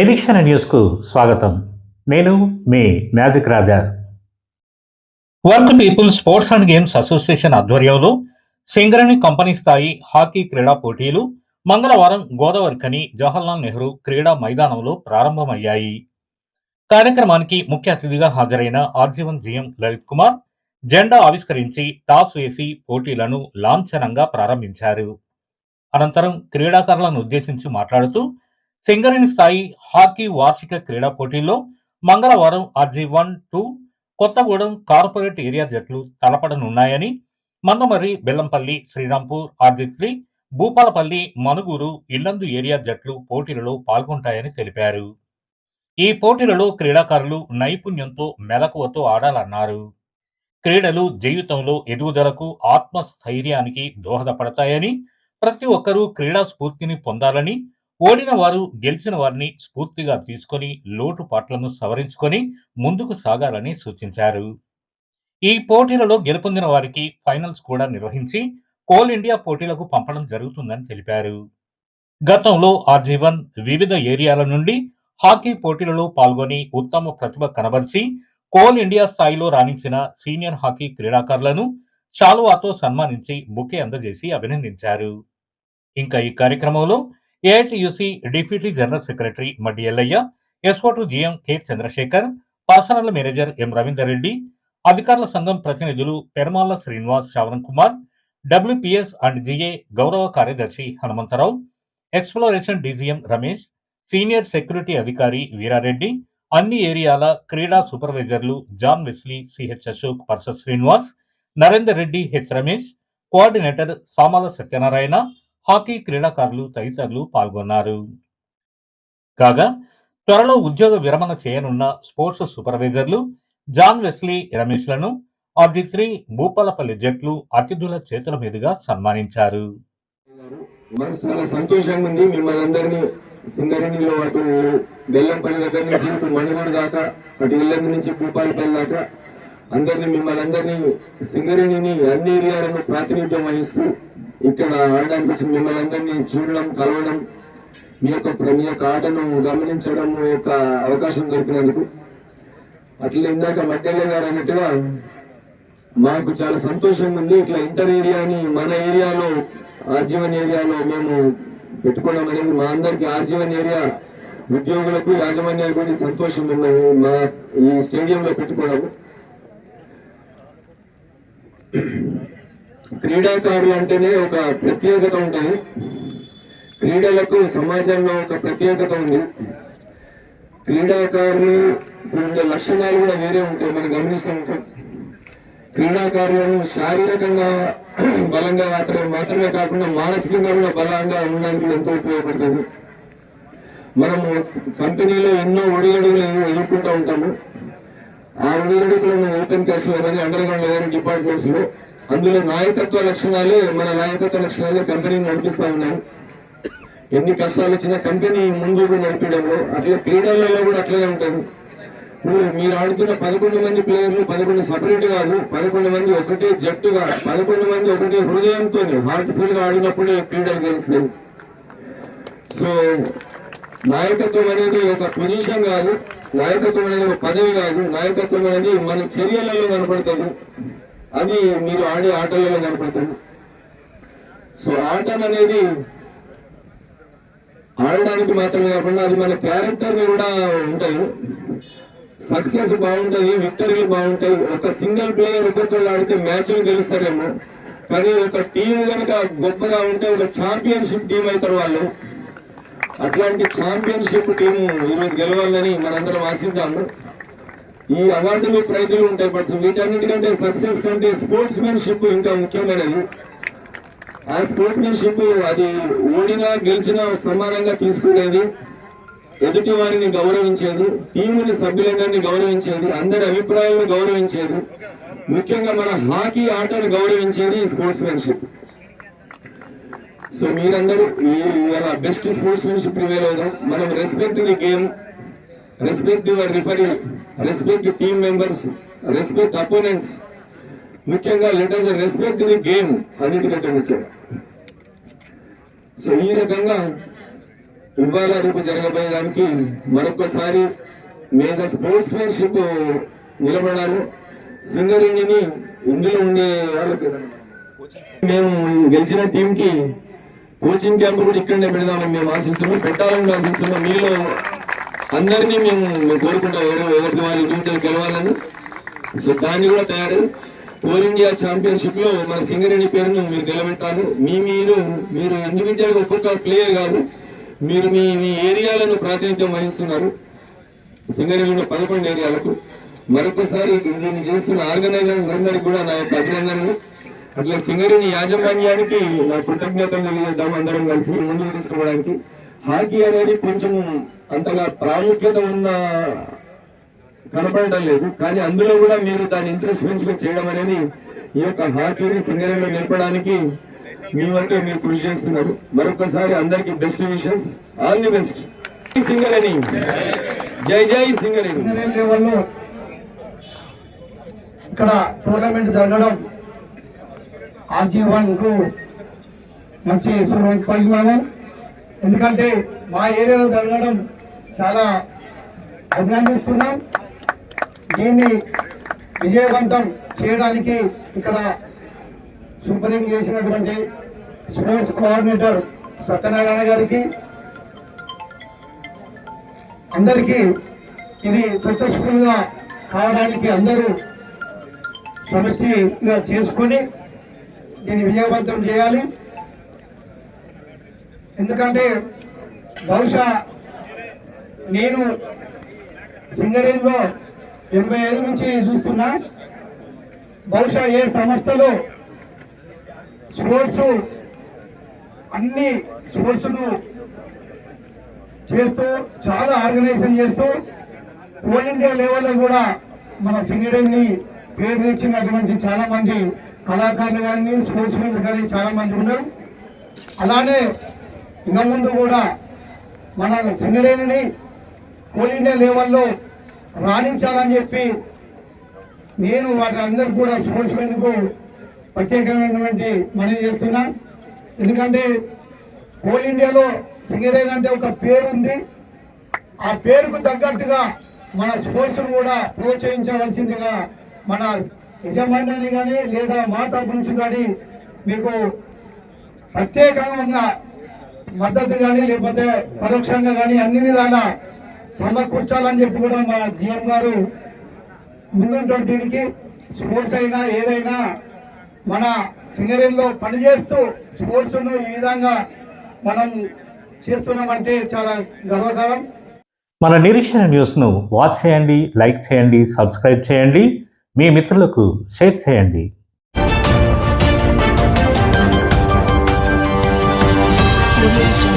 నిరీక్షణ న్యూస్కు స్వాగతం. నేను మీ magic Raja. Work people sports and games association ఆధ్వర్యంలో సింగరణి కంపెనీ స్థాయి హాకీ క్రీడా పోటీలు మంగళవారం గోదావరిఖని జవహర్లాల్ నెహ్రూ క్రీడా మైదానంలో ప్రారంభమయ్యాయి. కార్యక్రమానికి ముఖ్య అతిథిగా హాజరైన ఆర్జీవన్ జీఎం లలిత్ కుమార్ జెండా ఆవిష్కరించి టాస్ వేసి పోటీలను లాంఛనంగా ప్రారంభించారు. అనంతరం క్రీడాకారులను ఉద్దేశించి మాట్లాడుతూ సింగరేణి స్థాయి హాకీ వార్షిక క్రీడా పోటీల్లో మంగళవారం RG one two Kothagudem corporate area జట్లు తలపడనున్నాయని మందమర్రి బెల్లంపల్లి శ్రీరాంపూర్ ఆర్జీ భూపాలపల్లి మనుగూరు ఇల్లందు ఏరియా జట్లు పోటీలలో పాల్గొంటాయని తెలిపారు. ఈ పోటీలలో క్రీడాకారులు నైపుణ్యంతో మెలకువతో ఆడాలన్నారు. క్రీడలు జీవితంలో ఎదుగుదలకు ఆత్మస్థైర్యానికి దోహదపడతాయని ప్రతి ఒక్కరూ క్రీడా స్ఫూర్తిని పొందాలని ఓడిన వారు గెలిచిన వారిని స్ఫూర్తిగా తీసుకొని లోటుపాట్లను సవరించుకొని ముందుకు సాగాలని సూచించారు. ఈ పోటీలలో గెలుపొందిన వారికి ఫైనల్స్ కూడా నిర్వహించి కోల్ ఇండియా పోటీలకు పంపడం జరుగుతుందని తెలిపారు. గతంలో ఆర్జీవన్ వివిధ ఏరియాల నుండి హాకీ పోటీలలో పాల్గొని ఉత్తమ ప్రతిభ కనబరిచి కోల్ ఇండియా స్థాయిలో రాణించిన సీనియర్ హాకీ క్రీడాకారులను షాలువాతో సన్మానించి బుకే అందజేసి అభినందించారు. ఇంకా ఈ కార్యక్రమంలో AITUC deputy general secretary Maddi Yellaiah SO to GM K Chandrashekar personnel manager M Ravinder Reddy అధికారుల సంఘం ప్రతినిధులు Peramala Srinivas Shravan Kumar WPS and GA గౌరవ కార్యదర్శి Hanumantharao exploration DGM Ramesh senior security అధికారి వీరారెడ్డి అన్ని ఏరియాల క్రీడా సూపర్వైజర్లు John Wesley CH Ashok పర్స Srinivas Narender Reddy H Ramesh coordinator Samala Satyanarayana hockey క్రీడాకారులు తదితరులు పాల్గొన్నారు. కాగా త్వరలో ఉద్యోగ విరమణ చేయనున్న స్పోర్ట్స్ సూపర్వైజర్లు జాన్ వెస్లీ రమేష్లను ఆర్జీ త్రీ భూపాలపల్లి జట్లు అతిథుల చేతుల మీదుగా సన్మానించారు. చాలా సంతోషంగా ఉంది. మిమ్మల్ని అందరినీ సింగరేణిలో అటు బెల్లంపల్లి దగ్గర నుంచి ఇటు మణిగూడు దాకా అటు ఇల్లందు నుంచి భూపాలపల్లి దాకా అందరినీ మిమ్మల్ని అందరినీ సింగరేణిని అన్ని ఏరియాలను ప్రాతినిధ్యం వహిస్తూ ఇక్కడ ఆడడానికి వచ్చిన మిమ్మల్ని అందరినీ చూడడం కలవడం మీ యొక్క మీ యొక్క ఆటను గమనించడం యొక్క అవకాశం దొరికినందుకు. అట్లా ఇందాక మధ్యలో గారు అన్నట్టుగా మాకు చాలా సంతోషంగా ఉంది. ఇట్లా ఇంటర్ ఏరియాని మన ఏరియాలో ఆర్జీవన్ ఏరియాలో మేము పెట్టుకోవడం అనేది మా అందరికి ఆర్జీవన్ ఏరియా ఉద్యోగులకు యాజమాన్యాలకు కూడా సంతోషం ఉన్నది. మా ఈ స్టేడియంలో పెట్టుకోవడం క్రీడాకారులు అంటేనే ఒక ప్రత్యేకత ఉంటుంది. క్రీడలకు సమాజంలో ఒక ప్రత్యేకత ఉంది. క్రీడాకారులు ఉండే లక్షణాలు కూడా వేరే ఉంటాయి. మనం గమనిస్తూ ఉంటాం. క్రీడాకారులను శారీరకంగా బలంగా మాత్రమే మాత్రమే కాకుండా మానసికంగా కూడా బలంగా ఉండడానికి ఎంతో ఉపయోగపడుతుంది. మనము కంపెనీలో ఎన్నో ఒడిగడుగులు ఎదుర్కొంటూ ఉంటాము. ఆ ఒడిగడుగులను ఓపెన్ క్యాష్ కానీ అండర్ గ్రౌండ్ డిపార్ట్మెంట్స్లో డిపార్ట్మెంట్స్లో అందులో నాయకత్వ లక్షణాలే మన నాయకత్వ లక్షణాలే కంపెనీని నడిపిస్తా ఉన్నాం. ఎన్ని కష్టాలు వచ్చినా కంపెనీ ముందుకు నడిపించడంలో అట్లా క్రీడలలో కూడా అట్లనే ఉంటుంది ఇప్పుడు మీరు ఆడుతున్న పదకొండు మంది ప్లేయర్లు పదకొండు సపరేట్ కాదు పదకొండు మంది ఒకటే జట్టుగా పదకొండు మంది ఒకటే హృదయంతో హార్ట్ఫుల్గా ఆడినప్పుడే క్రీడలు గెలుస్తాయి. సో నాయకత్వం అనేది ఒక పొజిషన్ కాదు నాయకత్వం అనేది ఒక పదవి కాదు నాయకత్వం అనేది మన చర్యలలో కనపడుతుంది. అది మీరు ఆడే ఆటలలో కనపడుతుంది సో ఆటలు అనేది ఆడడానికి మాత్రమే కాకుండా అది మన క్యారెక్టర్ కూడా ఉంటాయి. సక్సెస్ బాగుంటుంది విక్టరీలు బాగుంటాయి. ఒక సింగిల్ ప్లేయర్ ఒక్కొక్కరు ఆడితే మ్యాచ్లు గెలుస్తారేమో. కానీ ఒక టీం కనుక గొప్పగా ఉంటే ఒక ఛాంపియన్షిప్ టీం అవుతారు వాళ్ళు. అట్లాంటి ఛాంపియన్షిప్ టీము ఈరోజు గెలవాలని మనందరం ఆశిద్దాము. ఈ అవార్డులు ప్రైజులు ఉంటాయి బట్ వీటన్నిటికంటే సక్సెస్ కంటే స్పోర్ట్స్ మెన్షిప్ ఇంకా ముఖ్యమైనది. ఆ స్పోర్ట్మెన్షిప్ అది ఓడినా గెలిచినా సమానంగా తీసుకునేది ఎదుటి వారిని గౌరవించేది టీముని సభ్యులందరినీ గౌరవించేది అందరి అభిప్రాయాలను గౌరవించేది ముఖ్యంగా మన హాకీ ఆటను గౌరవించేది స్పోర్ట్స్ మెన్షిప్ సో మీరందరూ ఈ బెస్ట్ స్పోర్ట్స్ మెన్షిప్ ప్రివేల్ అవుదాం. మనం respect the game respect your referee respect team members respect opponents ముఖ్యంగా లెటర్ రెస్పెక్ట్ ది గేమ్ అన్నిటికంటే ముఖ్యం. సో ఈ రకంగా ఇవాళ రేపు జరగబోయేదానికి మరొకసారి మీద స్పోర్ట్స్ మెన్షిప్ నిలబడాలి సింగరేణిని ఇందులో ఉండే వాళ్ళకి మేము గెలిచిన టీంకి కోచింగ్ క్యాంప్ కూడా ఇక్కడనే పెడదామని మేము ఆశిస్తున్నాం. పెట్టాలని ఆశిస్తున్నాం. మీలో అందరినీ మేము మేము కోరుకుంటాం. ఎవరు ఎవరికి వారి డ్యూటీలు గెలవాలని. సో దాన్ని కూడా తయారు. ఓల్ ఇండియా ఛాంపియన్షిప్లో మన సింగరేణి పేరును మీరు నిలబెట్టాలి మీ మీరు మీరు ఇండివిజువల్గా ఒక్కొక్క ప్లేయర్ కాదు. మీరు మీ మీ ఏరియాలను ప్రాతినిధ్యం వహిస్తున్నారు. సింగరేణిలో పదకొండు ఏరియాలకు. మరొకసారి దీన్ని చేస్తున్న ఆర్గనైజర్స్ అందరికి కూడా నా యొక్క అభినందనలు. అట్లా సింగరేణి యాజమాన్యానికి నా కృతజ్ఞతలు తెలియజేద్దాం అందరం కలిసి. ముందుకు తీసుకోవడానికి హాకీ అనేది కొంచెం అంతగా ప్రాముఖ్యత ఉన్న కనపడడం లేదు. కానీ అందులో కూడా మీరు దాని ఇంట్రెస్ట్ పెంచుకొని చేయడం అనేది ఈ యొక్క హాకీని సింగరేణిలో నిలపడానికి మీ వరకు మీరు కృషి చేస్తున్నారు. మరొకసారి అందరికి best wishes all the best Singareni. జై జై సింగరేణి. ఇక్కడ టోర్నమెంట్ జరగడం ఆర్జీ వన్కు మంచి పరిమాణం ఎందుకంటే మా ఏరియాలో జరగడం చాలా అభినందిస్తున్నాం దీన్ని విజయవంతం చేయడానికి ఇక్కడ సూపరింగ్ చేసినటువంటి స్పోర్ట్స్ కోఆర్డినేటర్ సత్యనారాయణ గారికి అందరికీ ఇది సక్సెస్ఫుల్గా కావడానికి అందరూ సమష్టిగా చేసుకొని దీన్ని విజయవంతం చేయాలి. ఎందుకంటే బహుశా నేను సింగరేణిలో ఎనభై ఐదు నుంచి చూస్తున్నా. బహుశా ఏ సంస్థలో స్పోర్ట్స్ అన్ని స్పోర్ట్స్ను చేస్తూ చాలా ఆర్గనైజేషన్ చేస్తూ ఆల్ ఇండియా లెవెల్లో కూడా మన సింగరేణిని పేరు తెచ్చినటువంటి చాలా మంది కళాకారులు కానీ స్పోర్ట్స్ మెన్ కానీ చాలా మంది ఉన్నారు. అలానే ఇక ముందు కూడా మన సింగరేణిని కోల్ ఇండియా లెవెల్లో రాణించాలని చెప్పి నేను వాటి కూడా స్పోర్ట్స్ మెన్కు ప్రత్యేకమైనటువంటి మనవి చేస్తున్నా. ఎందుకంటే కోల్ ఇండియాలో సింగరేణి అంటే ఒక పేరు ఉంది. ఆ పేరుకు తగ్గట్టుగా మన స్పోర్ట్స్ను కూడా ప్రోత్సహించవలసిందిగా మన యజమాని కానీ లేదా మా తరపు నుంచి కానీ మీకు ప్రత్యేకంగా మద్దతు కానీ లేకపోతే పరోక్షంగా కానీ అన్ని విధాల సమకూర్చాలని చెప్పి కూడా మా జీఎం గారు ముందుంటాడు దీనికి స్పోర్ట్స్ అయినా ఏదైనా మన సింగరేణిలో పనిచేస్తూ స్పోర్ట్స్ను ఈ విధంగా మనం చేస్తున్నామంటే చాలా గర్వకారం మన నిరీక్షణ న్యూస్ను వాచ్ చేయండి లైక్ చేయండి సబ్స్క్రైబ్ చేయండి. మీ మిత్రులకు షేర్ చేయండి. removed